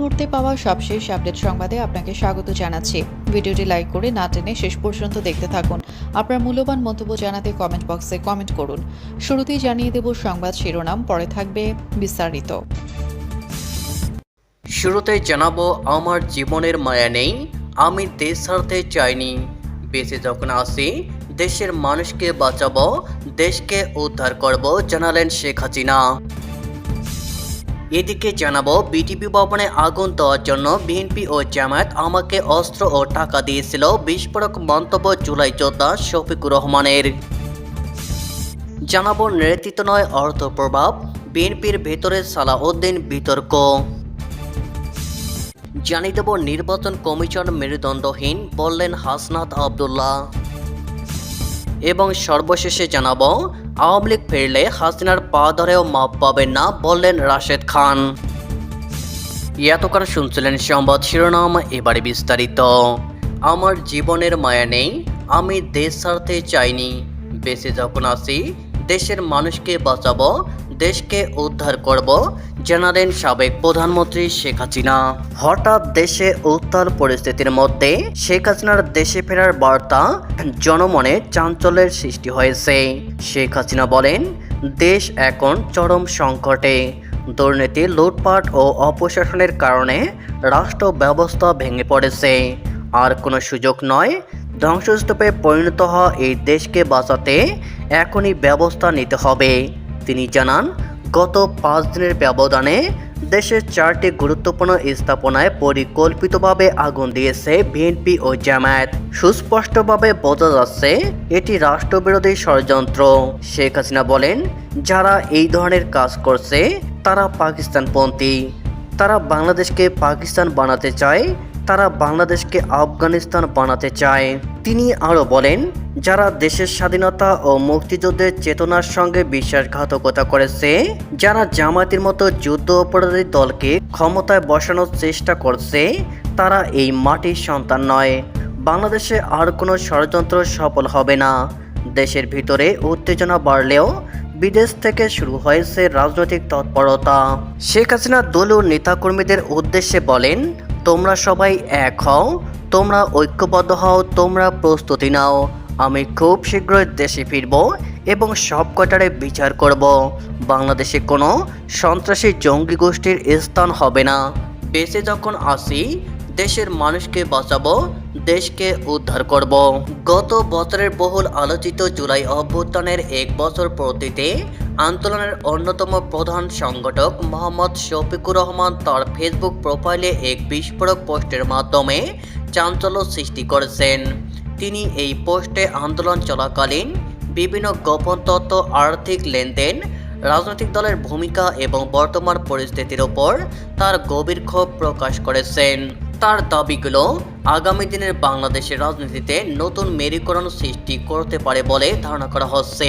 মুহূর্তে পাওয়া সবশেষ আপডেট সংবাদে আপনাকে স্বাগত জানাচ্ছি। ভিডিওটি লাইক করে না টেনে শেষ পর্যন্ত দেখতে থাকুন। আপনার মূল্যবান মন্তব্য জানাতে কমেন্ট বক্সে কমেন্ট করুন। শুরুতেই জানিয়ে দেব সংবাদ শিরোনাম, পরে থাকবে বিস্তারিত। শুরুতে জানাব, আমার জীবনের মায়া নেই, আমি দেশ ছাড়তে চাইনি। বেঁচে যখন আসি দেশের মানুষকে বাঁচাবো, দেশকে উদ্ধার করব, জানালেন শেখ হাসিনা। এদিকে জানাব বিটিপি ভবনে আগুন দেওয়ার জন্য বিএনপি ও জামায়াত আমাকে অস্ত্র ও টাকা দিয়েছিল, বিস্ফোরক মন্তব্য জুলাই যোদ্ধা শফিকুর রহমানের। জানাব, নেতৃত্ব নয়, অর্থ প্রভাব, বিএনপির ভেতরে সালাউদ্দিন বিতর্ক। জানিয়ে দেব, নির্বাচন কমিশন মেরুদণ্ডহীন, বললেন হাসনাত আবদুল্লাহ। এবং সর্বশেষে জানাব আওয়ামী লীগ ফিরলে হাসিনার পা ধরেও মাপ পাবেন না বললেন রাশেদ খান। এতক্ষণ শুনছিলেন সংবাদ শিরোনাম, এবারে বিস্তারিত। আমার জীবনের মায়া নেই, আমি দেশ ছাড়তে চাইনি। বেঁচে যখন আসি দেশের মানুষকে বাঁচাবো, দেশকে উদ্ধার করব জানালেন সাবেক প্রধানমন্ত্রী শেখ হাসিনা। হঠাৎ দেশে উত্তাল পরিস্থিতির মধ্যে শেখ হাসিনার দেশে ফেরার বার্তা জনমনে চাঞ্চল্যের সৃষ্টি হয়েছে। শেখ হাসিনা বলেন, দেশ এখন চরম সংকটে। দুর্নীতি, লুটপাট ও অপশাসনের কারণে রাষ্ট্র ব্যবস্থা ভেঙে পড়েছে। আর কোনো সুযোগ নয়, ধ্বংসস্তূপে পরিণত হওয়া এই দেশকে বাঁচাতে এখনই ব্যবস্থা নিতে হবে। তিনি জানান গত পাঁচ দিনের ব্যবধানে দেশের চারটি গুরুত্বপূর্ণ স্থাপনায় পরিকল্পিতভাবে আগুন দিয়েছে বিএনপি ও জামায়াত। সুস্পষ্টভাবে বোঝা যাচ্ছে এটি রাষ্ট্রবিরোধী ষড়যন্ত্র। শেখ হাসিনা বলেন, যারা এই ধরনের কাজ করছে, তারা পাকিস্তানপন্থী। তারা বাংলাদেশকে পাকিস্তান বানাতে চায় তারা বাংলাদেশকে আফগানিস্তান বানাতে চায়। তিনি আরও বলেন, যারা দেশের স্বাধীনতা ও মুক্তিযুদ্ধের চেতনার সঙ্গে বিশ্বাসঘাতকতা করেছে, যারা জামায়াতের মতো যুদ্ধ অপরাধী দলকে ক্ষমতায় বসানোর চেষ্টা করছে, তারা এই মাটির সন্তান নয়। বাংলাদেশে আর কোনো ষড়যন্ত্র সফল হবে না। দেশের ভিতরে উত্তেজনা বাড়লেও বিদেশ থেকে শুরু হয়েছে রাজনৈতিক তৎপরতা। শেখ হাসিনা দলীয় নেতাকর্মীদের উদ্দেশ্যে বলেন তোমরা সবাই এক হও, তোমরা ঐক্যবদ্ধ হও, তোমরা প্রস্তুতি নাও। আমি খুব শীঘ্রই দেশে ফিরব এবং সব কটারে বিচার করব। বাংলাদেশে কোনো সন্ত্রাসী জঙ্গি গোষ্ঠীর স্থান হবে না। বেঁচে যখন আসি, দেশের মানুষকে বাঁচাবো দেশকে উদ্ধার করব। গত বছরের বহুল আলোচিত জুলাই অভ্যুত্থানের এক বছর পূর্তিতে আন্দোলনের অন্যতম প্রধান সংগঠক মোহাম্মদ শফিকুর রহমান তার ফেসবুক প্রোফাইলে এক বিস্ফোরক পোস্টের মাধ্যমে চাঞ্চল্য সৃষ্টি করেছেন। তিনি এই পোস্টে আন্দোলন চলাকালীন বিভিন্ন গোপন তথ্য, আর্থিক লেনদেন, রাজনৈতিক দলের ভূমিকা এবং বর্তমান পরিস্থিতির ওপর তার গভীর ক্ষোভ প্রকাশ করেছেন। তার দাবিগুলো আগামী দিনের বাংলাদেশের রাজনীতিতে নতুন মেরুকরণ সৃষ্টি করতে পারে বলে ধারণা করা হচ্ছে।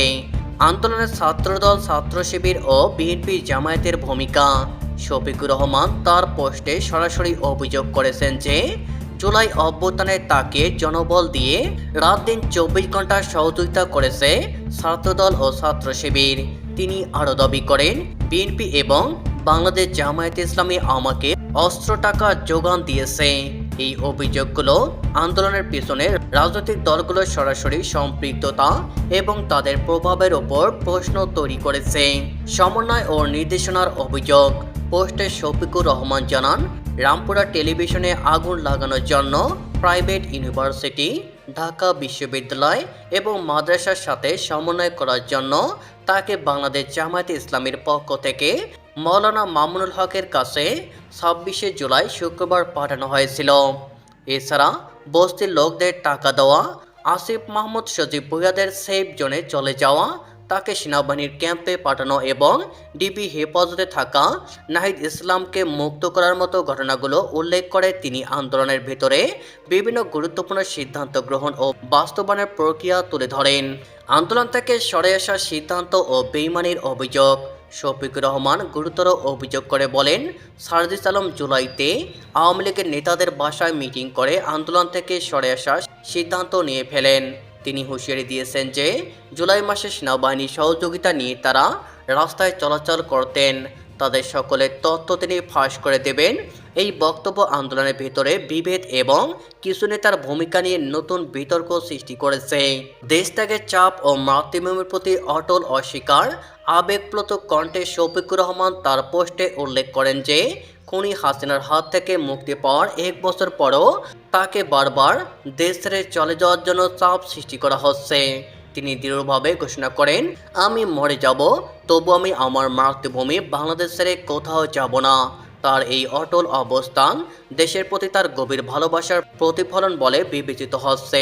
আন্দোলনের ছাত্রদল, ছাত্র শিবির ও বিএনপি জামায়াতের ভূমিকা। শফিকুর রহমান তার পোস্টে সরাসরি অভিযোগ করেছেন যে, জুলাই অভ্যুত্থানে তাকে জনবল দিয়ে রাত দিন চব্বিশ ঘণ্টা সহযোগিতা করেছে ছাত্রদল ও ছাত্র শিবির। তিনি আরও দাবি করেন, বিএনপি এবং বাংলাদেশ জামায়াত ইসলামী আমাকে অস্ত্র টাকা যোগান দিয়েছে। এই অভিযোগগুলো আন্দোলনের পিছনে রাজনৈতিক দলগুলোর সরাসরি সম্পৃক্ততা এবং তাদের প্রভাবের ওপর প্রশ্ন তৈরি করেছে। সমন্বয় ও নির্দেশনার অভিযোগ। পোস্টে শফিকুর রহমান জানান, রামপুরা টেলিভিশনে আগুন লাগানোর জন্য প্রাইভেট ইউনিভার্সিটি, ঢাকা বিশ্ববিদ্যালয় এবং মাদ্রাসার সাথে সমন্বয় করার জন্য তাকে বাংলাদেশ জামায়াত ইসলামীর পক্ষ থেকে মৌলানা মামুনুল হকের কাছে ছাব্বিশে জুলাই শুক্রবার পাঠানো হয়েছিল। এছাড়া বস্তির লোকদের টাকা দেওয়া, আসিফ মাহমুদ সজীব ভুইয়াদের সেফ জোনে চলে যাওয়া, তাকে সেনাবাহিনীর ক্যাম্পে পাঠানো এবং ডিবি হেফাজতে থাকা নাহিদ ইসলামকে মুক্ত করার মতো ঘটনাগুলো উল্লেখ করে তিনি আন্দোলনের ভেতরে বিভিন্ন গুরুত্বপূর্ণ সিদ্ধান্ত গ্রহণ ও বাস্তবায়নের প্রক্রিয়া তুলে ধরেন। আন্দোলন থেকে সরে আসার সিদ্ধান্ত ও বেইমানির অভিযোগ। শফিকুর রহমান গুরুতর অভিযোগ করে বলেন, সারজিস আলম জুলাইতে আওয়ামী লীগের নেতাদের বাসায় মিটিং করে আন্দোলন থেকে সরে আসার সিদ্ধান্ত নিয়ে ফেলেন। তিনি হুঁশিয়ারি দিয়েছেন যে, জুলাই মাসে সেনাবাহিনীর সহযোগিতা নিয়ে তারা রাস্তায় চলাচল করতেন। তাদের সকলের তথ্য তিনি ফাঁস করে দেবেন। এই বক্তব্য আন্দোলনের ভেতরে বিভেদ এবং কিছু নেতার ভূমিকা নিয়ে নতুন বিতর্ক সৃষ্টি করেছে। দেশ চাপ ও মাতৃভূমির প্রতি অটল অস্বীকার, আবেগপ্লুত কণ্ঠে শফিকুর রহমান তার পোস্টে উল্লেখ করেন যে, খুনি হাসিনার হাত থেকে মুক্তি পাওয়ার এক বছর পরও তাকে বারবার দেশ চলে যাওয়ার জন্য চাপ সৃষ্টি করা হচ্ছে। তিনি দৃঢ়ভাবে ঘোষণা করেন, আমি মরে যাব, তবু আমি আমার মাতৃভূমি বাংলাদেশ কোথাও যাব না। তার এই অটল অবস্থান দেশের প্রতি তার গভীর ভালোবাসার প্রতিফলন বলে বিবেচিত হচ্ছে।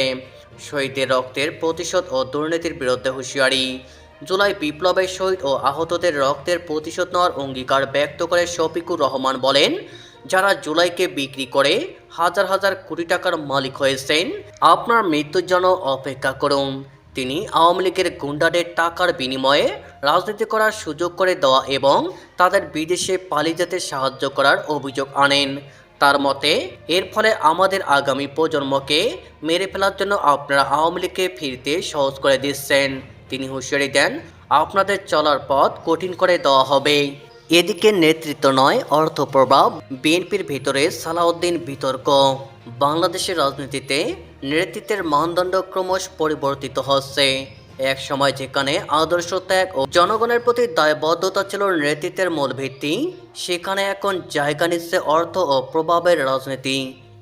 শহীদের রক্তের প্রতিশোধ ও দুর্নীতির বিরুদ্ধে হুঁশিয়ারি। জুলাই বিপ্লবে শহীদ ও আহতদের রক্তের প্রতিশোধ নেওয়ার অঙ্গীকার ব্যক্ত করে শফিকুর রহমান বলেন, যারা জুলাইকে বিক্রি করে হাজার হাজার কোটি টাকার মালিক হয়েছেন, আপনার মৃত্যুর জন্য অপেক্ষা করুন। তিনি আওয়ামী লীগের গুন্ডাদের টাকার বিনিময়ে রাজনীতি করার সুযোগ করে দেওয়া এবং তাদের বিদেশে পালিয়ে যেতে সাহায্য করার অভিযোগ আনেন। তার মতে, এর ফলে আমাদের আগামী প্রজন্মকে মেরে ফেলার জন্য আপনারা আওয়ামী লীগকে ফিরতে সহজ করে দিচ্ছেন। তিনি হুঁশিয়ারি দেন, আপনাদের চলার পথ কঠিন করে দেওয়া হবে। এদিকে নেতৃত্ব নয় অর্থ প্রভাব বিএনপির ভিতরে সালাউদ্দিন বিতর্ক। বাংলাদেশের রাজনীতিতে নেতৃত্বের মানদণ্ড ক্রমশ পরিবর্তিত হচ্ছে। এক সময় যেখানে আদর্শ ত্যাগ ও জনগণের প্রতি দায়বদ্ধতা ছিল নেতৃত্বের মূল ভিত্তি, সেখানে এখন জায়গা নিচ্ছে অর্থ ও প্রভাবের রাজনীতি।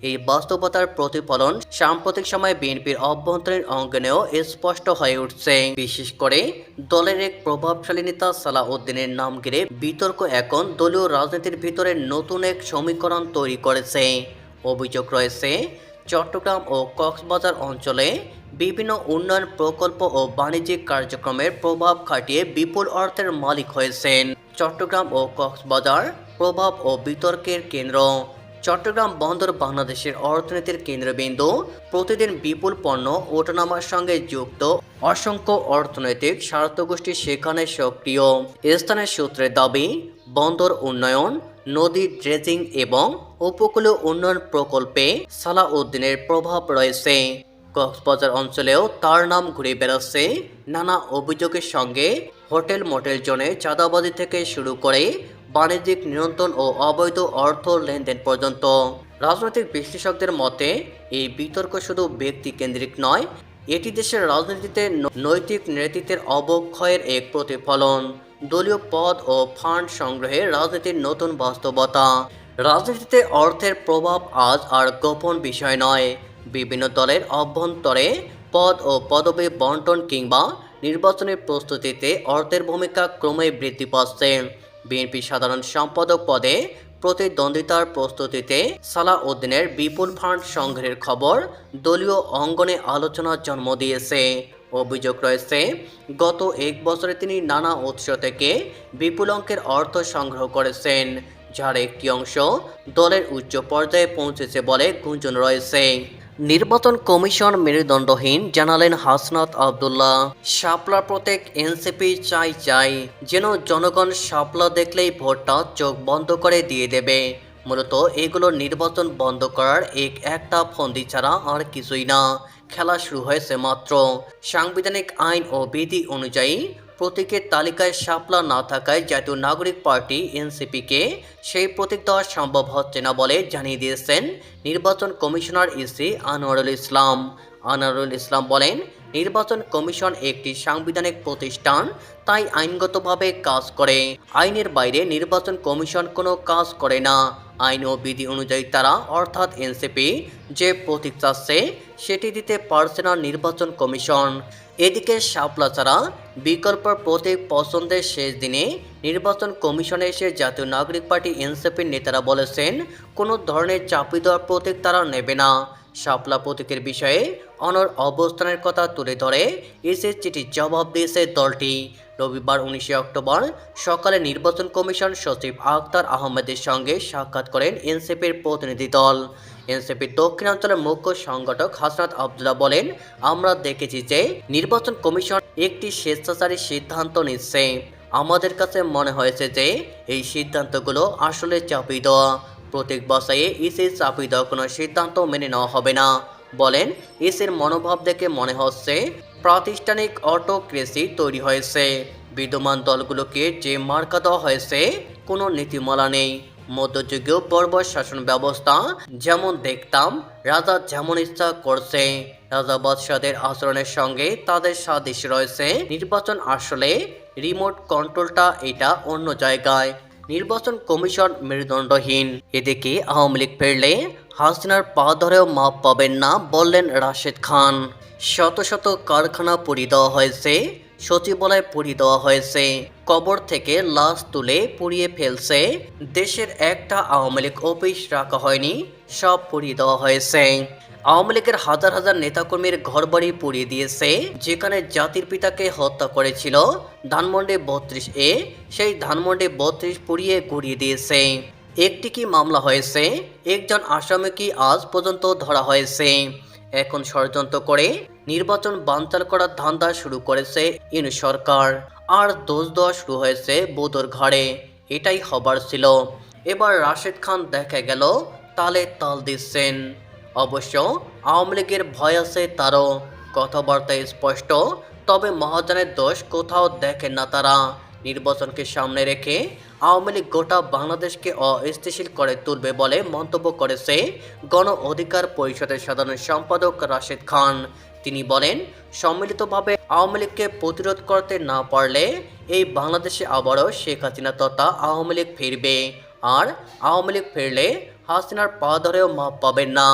এই বাস্তবতার প্রতিফলন সাম্প্রতিক সময়ে বিএনপির অভ্যন্তরীণ অঙ্গনেও স্পষ্ট হয়ে উঠছে। বিশেষ করে দলের এক প্রভাবশালী নেতা সালাউদ্দিনের নাম ঘিরে বিতর্ক এখন দলীয় রাজনীতির ভিতরে নতুন এক সমীকরণ তৈরি করেছে। অভিযোগ রয়েছে, চট্টগ্রাম ও কক্সবাজার অঞ্চলে বিভিন্ন উন্নয়ন প্রকল্প ও বাণিজ্যিক কার্যক্রমের প্রভাব খাটিয়ে বিপুল অর্থের মালিক হয়েছেন। চট্টগ্রাম ও কক্সবাজার প্রভাব ও বিতর্কের কেন্দ্র। চট্টগ্রাম বন্দর বাংলাদেশের অর্থনীতির কেন্দ্রবিন্দু, প্রতিদিন বিপুল পণ্য ওঠানামার সঙ্গে যুক্ত অসংখ্য অর্থনৈতিক স্বার্থগোষ্ঠী সেখানে সক্রিয়। স্থানের সূত্রের দাবি, বন্দর উন্নয়ন, নদী ড্রেজিং এবং উপকূলীয় উন্নয়ন প্রকল্পে সালাউদ্দিনের প্রভাব রয়েছে। কক্সবাজার অঞ্চলেও তার নাম ঘুরে বেড়াচ্ছে। নানা অভিযোগের সঙ্গে হোটেল মোটেল জোনে চাঁদাবাজি থেকে শুরু করে বাণিজ্যিক নিয়ন্ত্রণ ও অবৈধ অর্থ লেনদেন পর্যন্ত। রাজনৈতিক বিশ্লেষকদের মতে, এই বিতর্ক শুধু ব্যক্তি কেন্দ্রিক নয়, এটি দেশের রাজনীতিতে নৈতিক নেতৃত্বের অবক্ষয়ের এক প্রতিফলন। দলীয় পদ ও ফান্ড সংগ্রহে রাজনীতির নতুন বাস্তবতা। রাজনীতিতে অর্থের প্রভাব আজ আর গোপন বিষয় নয়। বিভিন্ন দলের অভ্যন্তরে পদ ও পদবি বন্টন কিংবা নির্বাচনের প্রস্তুতিতে অর্থের ভূমিকা ক্রমেই বৃদ্ধি পাচ্ছে। বিএনপি সাধারণ সম্পাদক পদে প্রতিদ্বন্দ্বিতার প্রস্তুতিতে সালাউদ্দিনের বিপুল ফান্ড সংগ্রহের খবর দলীয় অঙ্গনে আলোচনার জন্ম দিয়েছে। অভিযোগ রয়েছে, গত এক বছরে তিনি নানা উৎস থেকে বিপুল অঙ্কের অর্থ সংগ্রহ করেছেন, যার একটি অংশ দলের উচ্চ পর্যায়ে পৌঁছেছে বলে গুঞ্জন রয়েছে। নির্বাচন কমিশন মেরুদণ্ডহীন, জানালেন হাসনাত আবদুল্লাহ। শাপলা প্রত্যেক এনসিপি চাই চাই, যেন জনগণ শাপলা দেখলেই ভোটটা চোখ বন্ধ করে দিয়ে দেবে। মূলত এগুলো নির্বাচন বন্ধ করার এক একটা ফন্দি ছাড়া আর কিছুই না। খেলা শুরু হয়েছে মাত্র। সাংবিধানিক আইন ও বিধি অনুযায়ী প্রতীকের তালিকায় শাপলা না থাকায় জাতীয় নাগরিক পার্টি, এনসিপিকে সেই প্রতীক দেওয়া সম্ভব হচ্ছে না বলে জানিয়ে দিয়েছেন নির্বাচন কমিশনার ইসি আনোয়ারুল ইসলাম। আনোয়ারুল ইসলাম বলেন, নির্বাচন কমিশন একটি সাংবিধানিক প্রতিষ্ঠান, তাই আইনগতভাবে কাজ করে। আইনের বাইরে নির্বাচন কমিশন কোনো কাজ করে না। আইন ও বিধি অনুযায়ী তারা, অর্থাৎ এনসিপি, যে প্রতীক চাচ্ছে, সেটি দিতে পারছে না নির্বাচন কমিশন। এদিকে শাপলা ছাড়া বিকল্প প্রতীক পছন্দের শেষ দিনে নির্বাচন কমিশনে এসে জাতীয় নাগরিক পার্টি এনসিপির নেতারা বলেছেন, কোনো ধরনের চাপি দেওয়ার প্রতীক তারা নেবে না। শাপলা প্রতীকের বিষয়ে অনর অবস্থানের কথা তুলে ধরে এসে চিঠির জবাব দিয়েছে দলটি। রবিবার উনিশে অক্টোবর সকালে নির্বাচন কমিশন সচিব আখতার আহমেদের সঙ্গে সাক্ষাৎ করেন এনসিপির প্রতিনিধি দল। এনসিপির দক্ষিণাঞ্চলের মুখ্য সংগঠক হাসনাত আবদুল্লাহ বলেন, আমরা দেখেছি যে নির্বাচন কমিশন একটি স্বেচ্ছাচারী সিদ্ধান্ত নিচ্ছে। আমাদের কাছে মনে হয়েছে যে এই সিদ্ধান্তগুলো আসলে চাপিয়ে দেওয়া প্রত্যেক বছরে ইসি চাপিয়ে দেওয়ার কোনো সিদ্ধান্ত মেনে নেওয়া হবে না। বলেন, ইসির মনোভাব দেখে মনে হচ্ছে প্রাতিষ্ঠানিক অটোক্রেসি তৈরি হয়েছে। বিদ্যমান দলগুলোকে যে মার্কা দেওয়া হয়েছে, কোনো নীতিমালা নেই। মধ্যযুগীয় বর্বর শাসন ব্যবস্থা যেমন দেখতাম, রাজা যেমন ইচ্ছা করছে। রাজা বাদশাদের আচরণের সঙ্গে তাদের সাদৃশ্য রয়েছে। নির্বাচন আসলে রিমোট কন্ট্রোলটা এটা অন্য জায়গায়। নির্বাচন কমিশন মেরুদণ্ডহীন। এদিকে আওয়ামী লীগ ফিরলে হাসিনার পা ধরেও মাপ পাবেন না বললেন রাশেদ খান। শত শত কারখানা পুড়িয়ে দেওয়া হয়েছে, সচিবালয় পুড়িয়ে দেওয়া হয়েছে, কবর থেকে লাশ তুলে পুড়িয়ে ফেলছে, দেশের একটা আওয়ামী লীগ অফিস রাখা হয়নি, সব পুড়িয়ে দেওয়া হয়েছে। আওয়ামী লীগের হাজার হাজার নেতাকর্মীর ঘরবাড়ি পুড়িয়ে দিয়েছে, যেখানে জাতির পিতাকে হত্যা করেছিল। ধানমন্ডি বত্রিশ এ সেই ধানমন্ডি বত্রিশ পুড়িয়ে গুড়িয়ে দিয়েছে। একটি কি মামলা হয়েছে? একজন আসামি কি আজ পর্যন্ত ধরা হয়েছে। এখন ষড়যন্ত্র করে নির্বাচন বানচাল করার ধান্দা শুরু করেছে ইনু সরকার। আর দোষ দেওয়া শুরু হয়েছে বোদর ঘাড়ে। এটাই হবার ছিল। এবার রাশেদ খান দেখা গেল, তালে তাল দিচ্ছেন। অবশ্য আওয়ামী লীগের ভয় আছে তারও কথাবার্তায় স্পষ্ট, তবে মহাজনের দোষ কোথাও দেখেন না তারা। নির্বাচনকে সামনে রেখে আওয়ামী লীগ গোটা বাংলাদেশকে অস্থিতিশীল করে তুলবে বলে মন্তব্য করেছে গণ অধিকার পরিষদের সাধারণ সম্পাদক রাশেদ খান। তিনি বলেন, সম্মিলিতভাবে আওয়ামী লীগকে প্রতিরোধ করতে না পারলে এই বাংলাদেশে আবারও শেখ হাসিনা তথা আওয়ামী লীগ ফিরবে। আর আওয়ামী লীগ ফিরলে হাসিনার পা ধরেও মাপ পাবেন না।